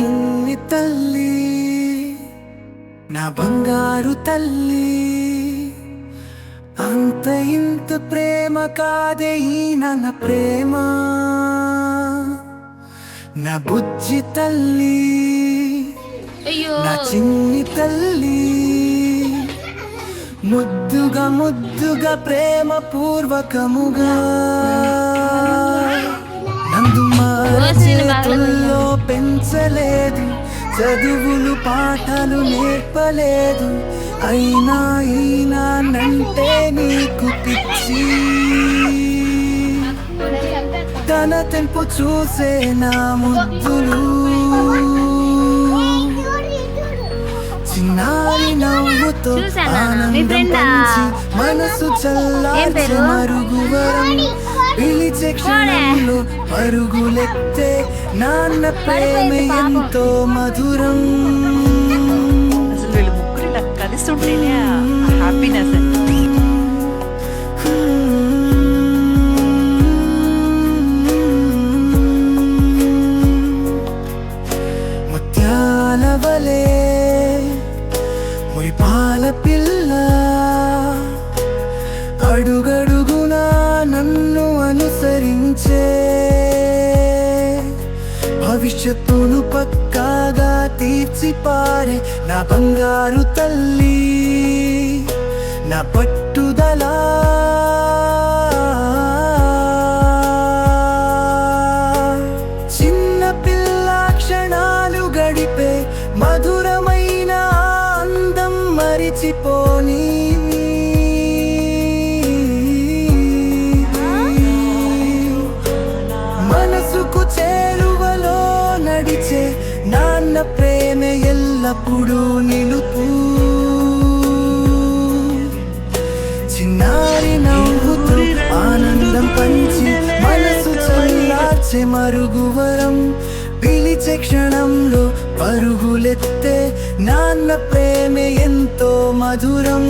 చిన్ని తల్లి నా బంగారు తల్లి. అంత ఇంత ప్రేమ కాదే ఈ నన్న ప్రేమ. నా బుజ్జి తల్లి నా చిన్ని తల్లి. ముద్దుగా ముద్దుగా ప్రేమ పూర్వకముగా నందు పెంచలేదు చదువులు పాఠాలు నేర్పలేదు. అయినా అయినా నంటే నీకు పిచ్చి. తన తెంపు చూసే నా ముద్దులు. చిన్నారి నవ్వుతో ఆనందం మనసు పేరు? మరుగువరం పిలిచే క్షణంలో పరుగులెత్తే నాన్న ప్రేమ ఎంతో మధురం. అసలు వీళ్ళు ముగ్గురు ఇలా కలిసి ఉంటేనే హ్యాపీనెస్ ముత్యాల వలే మురిపాల పిల్ల అడుగడుగునా నన్ను ధరించే భవిష్యత్తును పక్కాగా తీర్చిపారే. నా బంగారు తల్లి నా పట్టుదల. చిన్న పిల్ల క్షణాలు గడిపే మధురమైన అందం మరిచిపోనీ. నాన్న ప్రేమ ఎల్లప్పుడూ నిలుపు. చిన్నారి నవ్వుతూ ఆనందం పంచి మనసు చల్లార్చే మరుగువరం పిలిచే క్షణంలో పరుగులెత్తే నాన్న ప్రేమ ఎంతో మధురం.